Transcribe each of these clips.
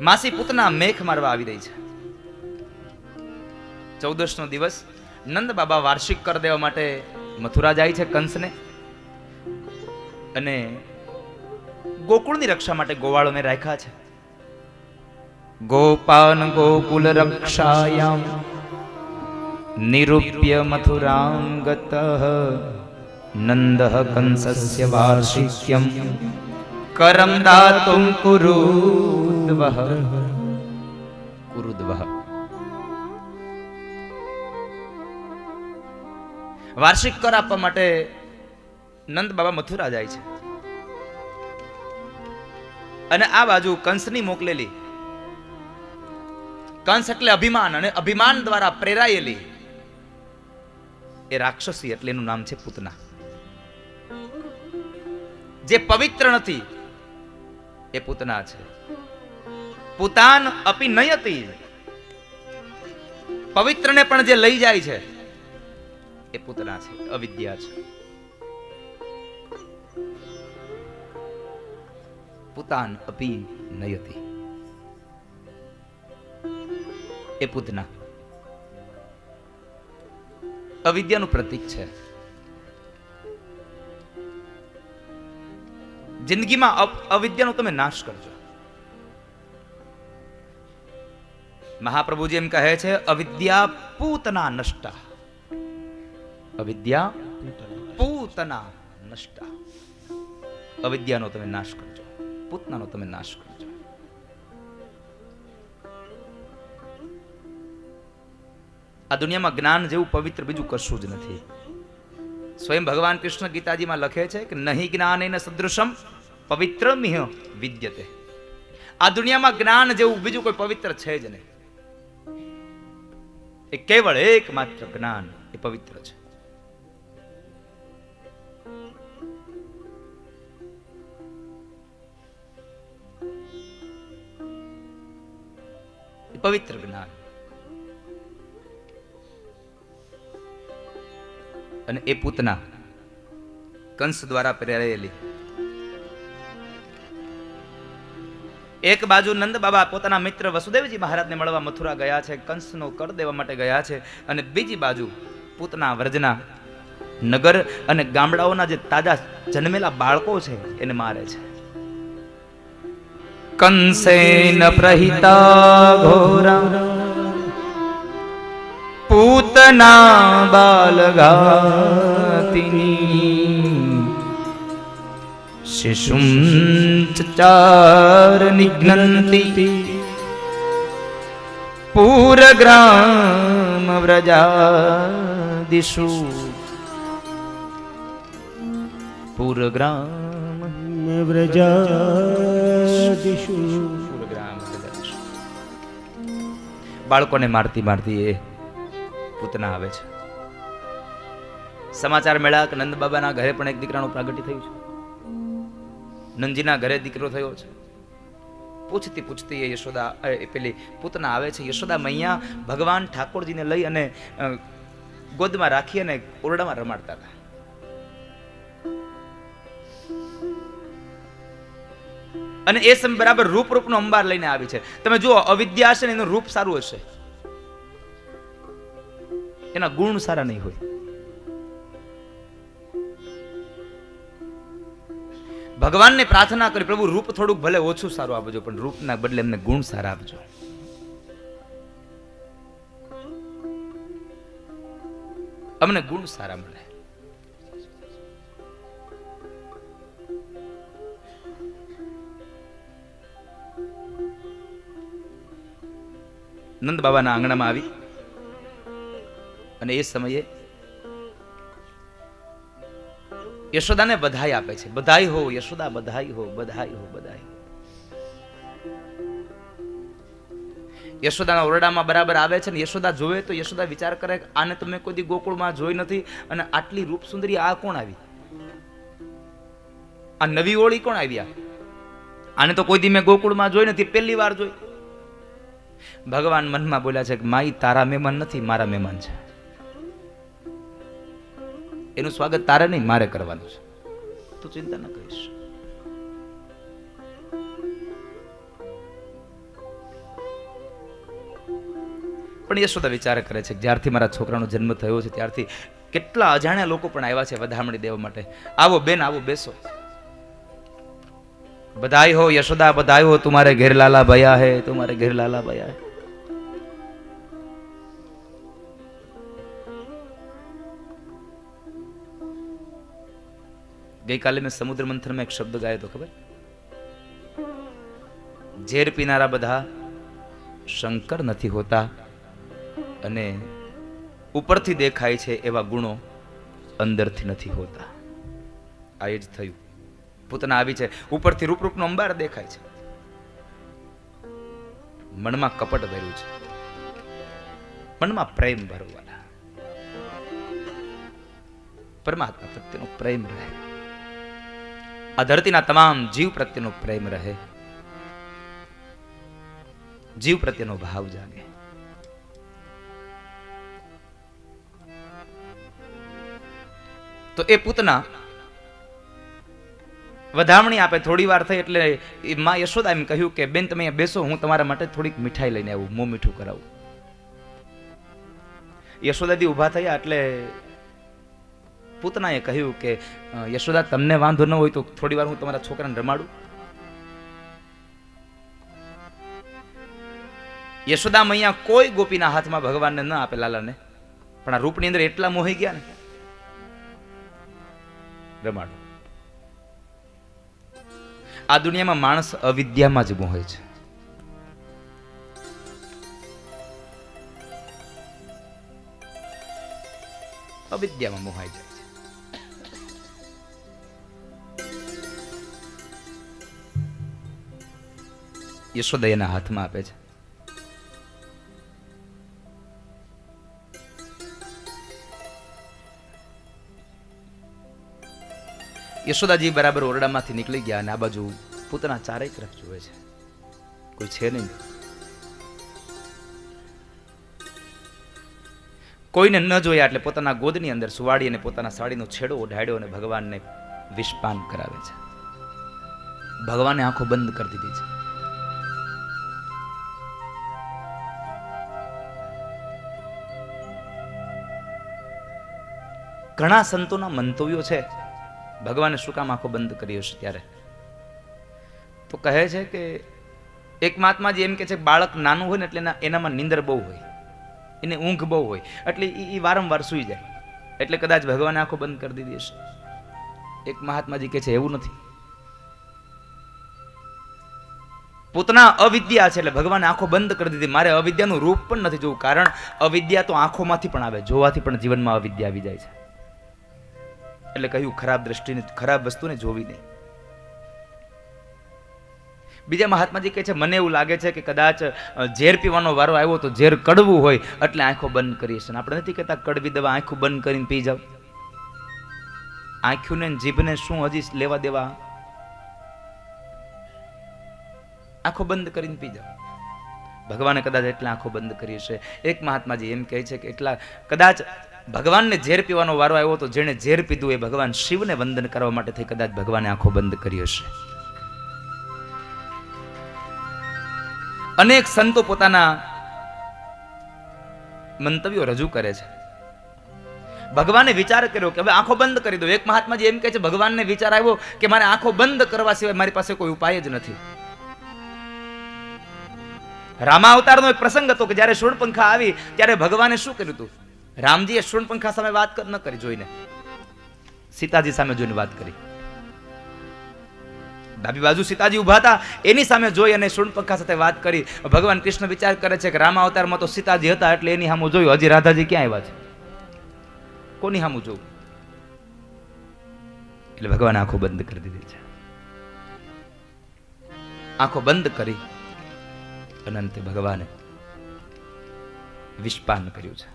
માસી પૂતના મેખ મારવા આવી રહી છે. ચૌદશ નો દિવસ, નંદ બાબા વાર્ષિક કર દેવા માટે મથુરા જાય છે કંસને. અને ગોકુળની રક્ષા માટે ગોવાળોને રાખ્યા છે. ગોપાન ગોકુલ રક્ષાયામ, નિરૂપ્ય મથુરાં ગતઃ નંદ કંસસ્ય વાર્ષિક્યમ. કરમ દાતુમ વાર્ષિક કર આપવા માટે નંદ બાબા મથુરા જાય છે. અને આ બાજુ કંસની મોકલેલી. કંસ એટલે અભિમાન અને અભિમાન દ્વારા પ્રેરાયેલી. એ રાક્ષસી એટલે એનું નામ છે પૂતના. જે પવિત્ર નથી, એ પૂતના છે. પૂતાન અપી નયતી. પવિત્રને પણ જે લઈ જાય છે, એ પૂતના છે, અવિદ્યા છે. પુતાન અપી નયતી. એ પૂતના. અવિદ્યાનું પ્રતીક છે. જિંદગીમાં અવિદ્યાનો તમે નાશ કરજો. મહાપ્રભુજી એમ કહે છે, અવિદ્યા પૂતના નષ્ટા. અવિદ્યા પૂતના નષ્ટા. અવિદ્યાનો તમે નાશ કરજો. પૂતનાનો તમે નાશ કરજો. આ દુનિયામાં જ્ઞાન જેવું પવિત્ર બીજું કશું જ નથી. સ્વયં ભગવાન કૃષ્ણ ગીતાજીમાં લખે છે કે, નહીં જ્ઞાન એને સદૃશમ પવિત્ર મિહ વિદ્યતે. આ દુનિયામાં જ્ઞાન જેવું બીજું કોઈ પવિત્ર છે જ નહીં. એ કેવળ એકમાત્ર જ્ઞાન એ પવિત્ર છે. પવિત્ર જ્ઞાન. અને એ પૂતના કંસ દ્વારા પ્રેરાયેલી એક બાજુ નંદ બાબા પોતાના મિત્ર વસુદેવજી મહારાજને મળવા મથુરા ગયા છે, કંસનો કર દેવા માટે ગયા છે અને બીજી બાજુ પૂતના વ્રજના નગર અને ગામડાઓના જે તાજા જન્મેલા બાળકો છે, એને મારે છે. કંસેન પ્રહિતા ઘોરા, પૂતના બાલઘાતિની શિશું ચાર નિઘ્નન્તિ પૂરગ્રામ વ્રજાદિષુ પૂરગ્રામ વ્રજાદિષુ પૂરગ્રામ બાળકોને મારતી મારતી એ પૂતના આવે છે. સમાચાર મેળા નંદ બાબાના ઘરે પણ એક દીકરાનું પ્રાગટ્ય થયું છે. નંદજીના ઘરે દીકરો થયો છે. પૂછતી પૂછતી એ યશોદા, એ પેલી પૂતના આવે છે, યશોદા મૈયા ભગવાન ઠાકોરજીને લઈ અને ગોદમાં રાખી અને ઓરડામાં રમાડતા હતા. અને એ સમય બરાબર રૂપ રૂપનો અંબાર લઈને આવી છે. તમે જુઓ, અવિદ્યા હશે ને એનું રૂપ સારું હશે. એના ગુણ સારા નહીં હોય. ભગવાનને પ્રાર્થના કરી, પ્રભુ, રૂપ થોડુંક ભલે ઓછું સારું આપજો, પણ રૂપના બદલે એમને ગુણ સારા આપજો. અમને ગુણ સારા મળે. નંદ બાબાના આંગણામાં આવી અને એ સમયે યશોદાને બધાઈ આપે છે. બધાઈ હો, યશોદા, બધાઈ હો બધાઈ હો, બધાઈ યશોદાના ઓરડામાં બરાબર આવે છે ને યશોદા જોવે તો યશોદા વિચાર કરે આને તમે કોઈ દી ગોકુળમાં જોઈ નથી અને આટલી રૂપ સુંદરી આ કોણ આવી? આ નવી ઓળી કોણ આવ્યા આને તો કોઈ દી મેં ગોકુળમાં જોઈ નથી, પહેલી વાર જોઈ. ભગવાન મનમાં બોલ્યા છે કે, માઈ, તારા મહેમાન નથી, મારા મહેમાન છે. એનું સ્વાગત તારે નહીં, મારે કરવાનું છે. તું ચિંતા ન કરીશ. પણ યશોદા વિચાર કરે છે જ્યારથી મારા છોકરાનો જન્મ થયો છે, ત્યારથી કેટલા અજાણ્યા લોકો પણ આવ્યા છે વધામણી દેવા માટે. આવો બેન, આવો બેસો. બધાય હો યશોદા બધાઈ હો, તમારે ઘેર લાલા ભયા હે, તુમારે ઘેર લાલા ભયા હે. ગઈકાલે મેં સમુદ્ર મંથનમાં એક શબ્દ ગાયો હતો, ખબર? ઝેર પીનારા બધા શંકર નથી હોતા અને ઉપરથી દેખાય છે એવા ગુણો અંદરથી નથી હોતા. આ એ જ થયું. પોતાના આવી છે. ઉપરથી રૂપરૂપનો અંબાર દેખાય છે. મનમાં કપટ ભર્યું છે. મનમાં પ્રેમ ભરવાના. પરમાત્મા પ્રત્યેનો પ્રેમ રહે. આ ધરતીના તમામ જીવ પ્રત્યેનો પ્રેમ રહે. જીવ પ્રત્યેનો ભાવ જાગે. તો એ પૂતના વધામણી આપે થોડી વાર થઈ એટલે માં યશોદા એમ કહ્યું કે, બેન, તમે બેસો, હું તમારા માટે થોડીક મીઠાઈ લઈને આવું, મોં મીઠું કરાવું. યશોદાદી ઊભા થયા એટલે પૂતનાએ કહ્યું કે યશોદા, તમને વાંધો ન હોય તો થોડી વાર હું તમારા છોકરાને રમાડું. યશોદા મૈયા કોઈ ગોપીના હાથમાં ભગવાનને ન આપે લાલાને, પણ આ રૂપની અંદર એટલા મોહી ગયા ને. રમાડો. આ દુનિયામાં માણસ અવિદ્યામાં જ મોહે છે. અવિદ્યામાં મોહાઈ જાય. યશોદા એના હાથમાં આપે છે. યશોદાજી બરાબર ઓરડામાંથી નીકળી ગયા અને આ બાજુ પોતાના ચારે તરફ જુએ છે. કોઈ છે નહીં. કોઈને ન જોયા એટલે પોતાના ગોદની અંદર સુવાડી અને પોતાના સાડીનો છેડો ઓઢાડ્યો અને ભગવાનને વિષપાન કરાવે છે. ભગવાને આંખો બંધ કરી દીધી છે. ઘણા સંતોના મંતવ્યો છે. ભગવાને શું કામ આંખો બંધ કરી હશે ત્યારે? તો કહે છે કે એક મહાત્માજી એમ કે છે બાળક નાનું હોય ને એટલે એનામાં નીંદર બહુ હોય. એને ઊંઘ બહુ હોય. એટલે એ વારંવાર સૂઈ જાય. એટલે કદાચ ભગવાને આંખો બંધ કરી દીધી હશે. એક મહાત્માજી કે છે, એવું નથી. પોતાના અવિદ્યા છે એટલે ભગવાને આંખો બંધ કરી દીધી. મારે અવિદ્યાનું રૂપ પણ નથી જોવું. કારણ અવિદ્યા તો આંખોમાંથી પણ આવે. જોવાથી પણ જીવનમાં અવિદ્યા આવી જાય છે. એટલે કહ્યું, ખરાબ દ્રષ્ટિને, ખરાબ વસ્તુને જોવી નહીં. બીજા મહાત્માજી કહે છે, મને એવું લાગે છે કે કદાચ ઝેર પીવાનો વારો આવ્યો તો ઝેર કડવું હોય, એટલે આંખો બંધ કરીએ છીએ આપણે નથી કહેતા, કડવી દવા આંખો બંધ કરીને પી જાવ આંખ્યું ને જીભને શું હજી લેવા દેવા? આંખો બંધ કરીને પી જાવ ભગવાને કદાચ એટલા આંખો બંધ કરી છે એક મહાત્માજી એમ કહે છે કે એટલા, કદાચ ભગવાનને ઝેર પીવાનો વારો આવ્યો તો જેણે ઝેર પીધું એ ભગવાન શિવને વંદન કરવા માટે થઈ કદાચ ભગવાને આંખો બંધ કરી હશે. અનેક સંતો પોતાના મંતવ્યો રજૂ કરે છે. ભગવાને વિચાર કર્યો કે હવે આંખો બંધ કરી દો. એક મહાત્માજી એમ કહે છે, ભગવાનને વિચાર આવ્યો કે મારે આંખો બંધ કરવા સિવાય મારી પાસે કોઈ ઉપાય જ નથી. રામા અવતારનો એક પ્રસંગ હતો કે જ્યારે શૂર્ણપંખા આવી ત્યારે ભગવાને શું કર્યું હતું? રામજીએ શૂર્ણપંખા સામે વાત ન કરી જોઈને. સીતાજી સામે જોઈને વાત કરી. ડાબી બાજુ સીતાજી ઊભા હતા, એની સામે જોઈ અને શૂર્ણપંખા સાથે વાત કરી. ભગવાન કૃષ્ણ વિચાર કરે છે કે રામા અવતારમાં તો સીતાજી હતા એટલે એની સામે જોયું. હજી રાધાજી ક્યાં આવ્યા છે? કોની સામે જોવું? એટલે ભગવાન આંખો બંધ કરી દીધી છે. આંખો બંધ કરી અનંતે ભગવાને વિષપાન કર્યું છે.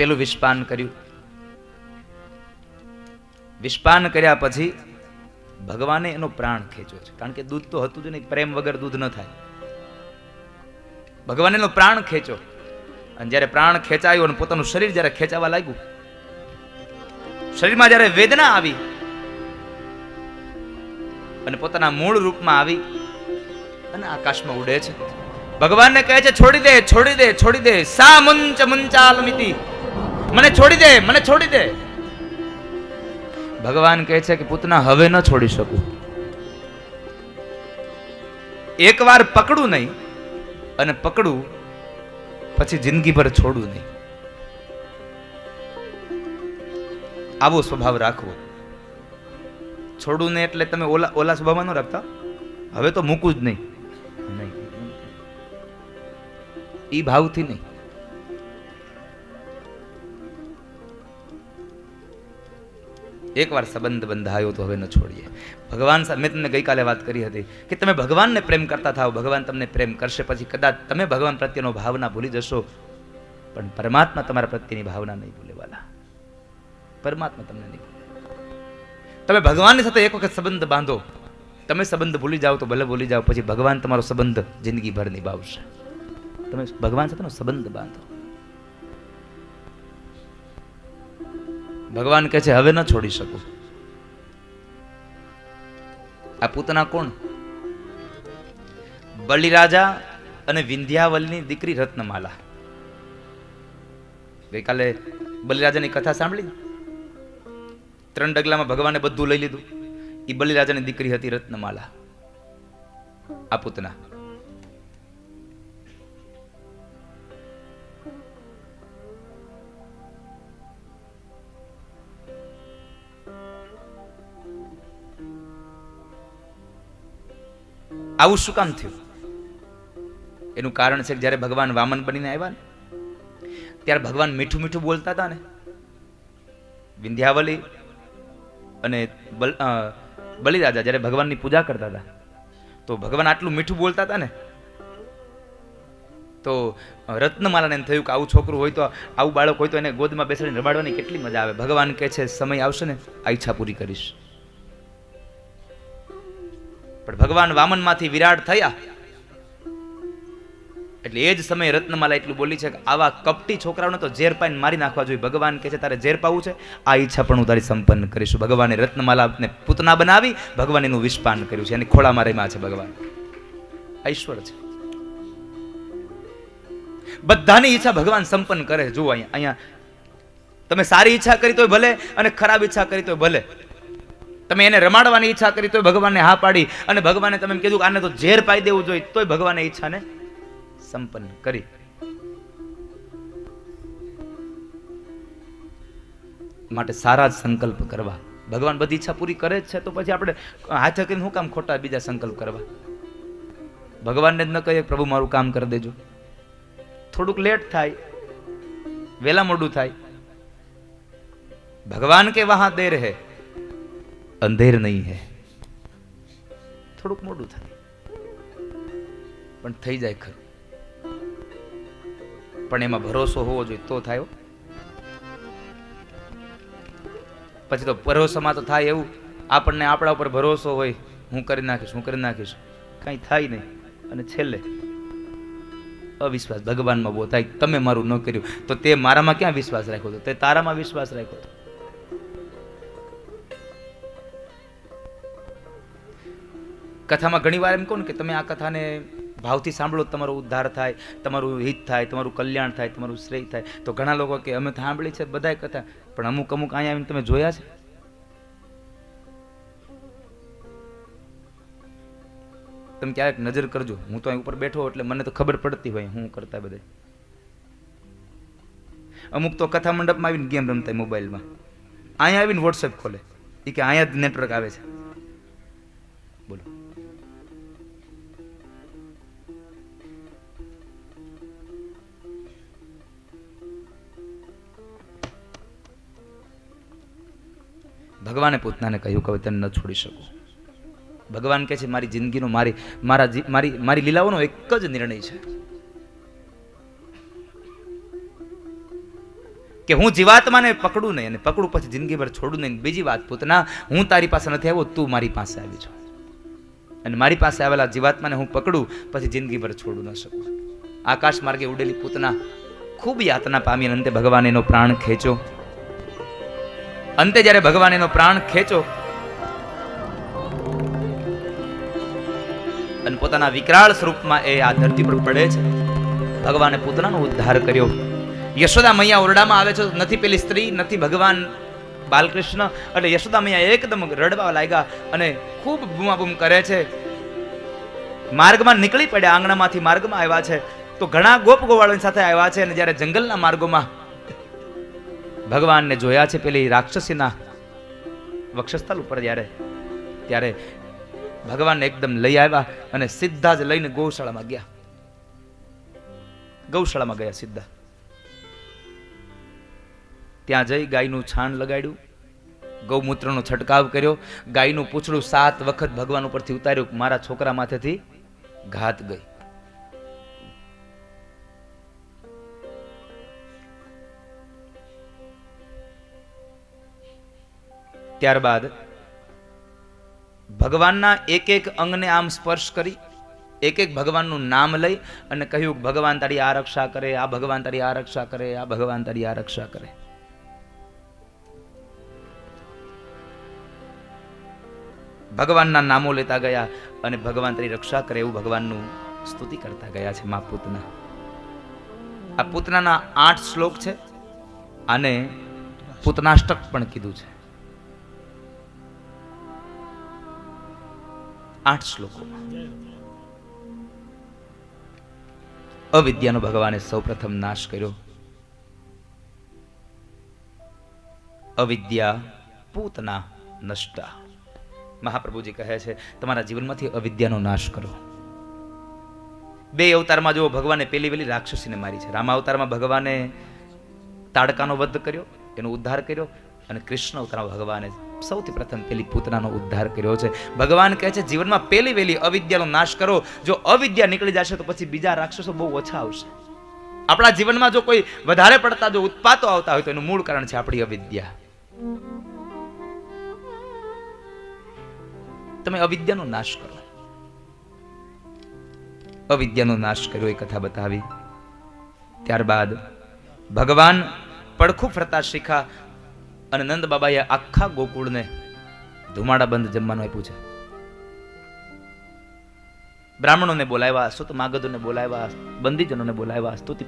પેલું વિષપાન કર્યું. વિષપાન કર્યા પછી ભગવાને એનો પ્રાણ ખેંચ્યો છે. કારણ કે દૂધ તો હતું જ નહીં, પ્રેમ વગર દૂધ ન થાય. ભગવાને એનો પ્રાણ ખેંચ્યો. અને જ્યારે પ્રાણ ખેંચાયો અને પોતાનું શરીર જ્યારે ખેંચાવા લાગ્યું, શરીરમાં જ્યારે વેદના આવી અને પોતાના મૂળ રૂપમાં આવી અને આકાશમાં ઉડે છે. ભગવાનને કહે છે, છોડી દે છોડી દે છોડી દે, સા મુંચ મુંચાલમિતિ. મને છોડી દે, મને છોડી દે. ભગવાન કહે છે કે પૂતના હવે ન છોડી શકું. એકવાર પકડું નહીં અને પકડું પછી જિંદગીભર છોડું નહીં. આવો સ્વભાવ રાખવો. છોડું નહીં એટલે તમે ઓલા ઓલા સ્વભાવમાં ન રાખતા? હવે તો મૂકું જ નહીં. નહીં. એ ભાવથી નહીં. એકવાર સંબંધ બંધાયો તો હવે ન છોડીએ. ભગવાન મેં તમને ગઈકાલે વાત કરી હતી કે તમે ભગવાનને પ્રેમ કરતા થાઓ, ભગવાન તમને પ્રેમ કરશે, પછી કદાચ તમે ભગવાન પ્રત્યેનો ભાવના ભૂલી જશો. પણ પરમાત્મા તમારા પ્રત્યેની ભાવના નહીં ભૂલે, વાલા. પરમાત્મા તમને નહીં તમે ભગવાનની સાથે એક વખત સંબંધ બાંધો. તમે સંબંધ ભૂલી જાઓ તો ભલે ભૂલી જાઓ, પછી ભગવાન તમારો સંબંધ જિંદગીભર નિભાવશે. તમે ભગવાન સાથેનો સંબંધ બાંધો. ભગવાન કહે છે, હવે ન છોડી શકું. આ પૂતના કોણ? બલિરાજા અને વિંધ્યાવલની દીકરી રત્નમાલા. ગઈકાલે બલિરાજાની કથા સાંભળી? ત્રણ ડગલામાં ભગવાને બધું લઈ લીધું. એ બલિરાજાની દીકરી હતી રત્નમાલા. આ પૂતના. આવું શું કામ થયું? એનું કારણ છે કે જ્યારે ભગવાન વામન બનીને આવ્યા ને, ત્યારે ભગવાન મીઠું મીઠું બોલતા હતા ને. વિંધ્યાવલી અને બલ બલિરાજા જ્યારે ભગવાનની પૂજા કરતા હતા, તો ભગવાન આટલું મીઠું બોલતા હતા ને, તો રત્નમાલાને એમ થયું કે આવું છોકરું હોય તો, આવું બાળક હોય તો એને ગોદમાં બેસાડીને રમાડવાની કેટલી મજા આવે. ભગવાન કહે છે, સમય આવશે ને, આ ઈચ્છા પૂરી કરીશ. પણ ભગવાન વામનમાંથી વિરાટ થયા. એટલે એ જ સમયે રત્નમાલા એટલું બોલી છે કે આવા કપટી છોકરાઓને તો ઝેર પાઈને મારી નાખવા જોઈએ. ભગવાન કહે છે, તારે ઝેર પાવું છે? આ ઈચ્છા પણ હું તારી સંપન્ન કરીશું. ભગવાને રત્નમાલાને પૂતના બનાવી, ભગવાન એનું વિષપાન કર્યું છે. એની ખોળામાં રેમાં છે ભગવાન. ઐશ્વર છે. બધાની ઈચ્છા ભગવાન સંપન્ન કરે. જુઓ અહીંયા અહીંયા. તમે સારી ઈચ્છા કરી તોય ભલે અને ખરાબ ઈચ્છા કરી તોય ભલે. તમે એને રમાડવાની ઈચ્છા કરી તોય ભગવાનને હા પાડી અને ભગવાને તમે એમ કીધું આને તો ઝેર પાઈ દેવું જોઈએ, તોય ભગવાને ઈચ્છાને સંપન્ન કરી. માટે સારા જ સંકલ્પ કરવા. ભગવાન બધી ઈચ્છા પૂરી કરે જ છે, તો પછી આપણે હાથે કરીને શું કામ ખોટા બીજા સંકલ્પ કરવા? ભગવાનને જ ન કહીએ પ્રભુ મારું કામ કરી દેજો. થોડુંક લેટ થાય, વહેલા મોડું થાય. ભગવાન કે વહા દે હે અંધેર નહીં હે. થોડુંક મોડું થાય. પણ થઈ જાય ખરું. પણ એમાં ભરોસો હોવો જોઈએ તો થાય પછી તો ભરોસામાં તો થાય એવું. આપણને આપણા ઉપર ભરોસો હોય, હું કરી નાખીશ, હું કરી નાખીશ. કાંઈ થાય નહીં. અને છેલ્લે, અવિશ્વાસ ભગવાનમાં બહુ થાય તમે મારું ન કર્યું. તો તે મારામાં ક્યાં વિશ્વાસ રાખ્યો હતો? તે તારામાં વિશ્વાસ રાખ્યો હતો? કથામાં ઘણી વાર એમ કહું ને કે તમે આ કથાને ભાવથી સાંભળો તમારો ઉદ્ધાર થાય, તમારું હિત થાય, તમારું કલ્યાણ થાય, તમારું શ્રેય થાય. તો ઘણા લોકો કે અમે સાંભળી છે બધાય કથા, પણ અમુક અમુક અહીંયા આવીને તમે જોયા છે? તમે ક્યારેક નજર કરજો. હું તો અહીં ઉપર બેઠો એટલે મને તો ખબર પડતી હોય હું કરતા બધે અમુક તો કથા મંડપમાં આવીને ગેમ રમતા મોબાઈલમાં. અહીંયા આવીને વોટ્સએપ ખોલે. એ કે અહીંયા જ નેટવર્ક આવે છે. ભગવાને પૂતનાને કહ્યું કે તને ન છોડી શકું. ભગવાન કહે છે, મારી જિંદગીનો મારી, મારા મારી મારી લીલાઓનો એક જ નિર્ણય છે. કે હું જીવાત્માને પકડું નહીં અને પકડું પછી જિંદગીભર છોડું નહીં. બીજી વાત પૂતના, હું તારી પાસે નથી આવ્યો, તું મારી પાસે આવી છો અને મારી પાસે આવેલા જીવાત્માને હું પકડું પછી જિંદગીભર છોડું ન શકું. આકાશ માર્ગે ઉડેલી પૂતના ખૂબ યાતના પામી અંતે ભગવાન એનો પ્રાણ ખેંચો અંતે જ્યારે ભગવાન એનો પ્રાણ ખેંચો અને પોતાના વિકરાળ સ્વરૂપમાં એ આ ધરતી પર પડે છે, ભગવાને પૂતનાનો ઉદ્ધાર કર્યો. યશોદા મૈયા ઓરડામાં આવે છે, નથી પેલી સ્ત્રી, નથી ભગવાન બાલકૃષ્ણ, એટલે યશોદા મૈયા એકદમ રડવા લાગ્યા અને ખૂબ બૂમાબૂમ કરે છે. માર્ગમાં નીકળી પડ્યા, આંગણામાંથી માર્ગમાં આવ્યા છે. તો ઘણા ગોપ ગોવાળોની સાથે આવ્યા છે અને જ્યારે જંગલના માર્ગોમાં ભગવાનને જોયા છે, પેલી રાક્ષસીના વક્ષસ્થળ ઉપર જ્યારે, ત્યારે ભગવાનને એકદમ લઈ આવ્યા અને સીધા જ લઈને ગૌશાળામાં ગયા. ગૌશાળામાં ગયા સીધા. ત્યાં જઈ ગાયનું છાણ લગાડ્યું, ગૌમૂત્રનો છંટકાવ કર્યો, ગાયનું પૂછડું સાત વખત ભગવાન ઉપરથી ઉતાર્યું મારા છોકરા માથેથી ઘાત ગઈ. ત્યારબાદ ભગવાનના એક એક અંગને આમ સ્પર્શ કરી એક એક ભગવાનનું નામ લઈ અને કહ્યું, ભગવાન તારી આ રક્ષા કરે, આ ભગવાન તારી આ રક્ષા કરે, આ ભગવાન તારી આ રક્ષા કરે. ભગવાનના નામો લેતા ગયા અને ભગવાન તારી રક્ષા કરે એવું ભગવાનનું સ્તુતિ કરતા ગયા છે મા પૂતના. આ પૂતનાના આઠ શ્લોક છે અને પૂતનાષ્ટક પણ કીધું છે. આઠ શ્લોકો. અવિદ્યાનો ભગવાને સૌપ્રથમ નાશ કર્યો. અવિદ્યા પૂતના નષ્ટા. મહાપ્રભુજી કહે છે, તમારા જીવનમાંથી અવિદ્યાનો નાશ કરો. બે અવતારમાં જો ભગવાને પેલી વેલી રાક્ષસીને મારી છે. રામ અવતારમાં ભગવાને તાડકાનો વધ કર્યો, એનો ઉદ્ધાર કર્યો અને કૃષ્ણ અવતારમાં ભગવાને સૌથી પ્રથમ પેલી પૂતનાનો ઉદ્ધાર કર્યો છે. ભગવાન કહે છે, જીવનમાં પહેલી વહેલી અવિદ્યાનો નાશ કરો. જો અવિદ્યા નીકળી જશે તો પછી બીજા રાક્ષસો બહુ ઓછા આવશે. આપણા જીવનમાં જો કોઈ વધારે પડતા જો ઉત્પાતો આવતા હોય તો એનું મૂળ કારણ છે આપણી અવિદ્યા. તમે અવિદ્યાનો નાશ કરો. અવિદ્યાનો નાશ કર્યો એ કથા બતાવી. ત્યારબાદ ભગવાન પડખું ફરતા શીખા. અને નંદ બાબાએ આખા ગોકુળને ધુમાડા બંધ જમવાનું આપ્યું છે. બ્રાહ્મણોને બોલાવ્યા સુત માગધોને બોલાવ્યા, બંદીજનોને બોલાવ્યા સ્તુતિ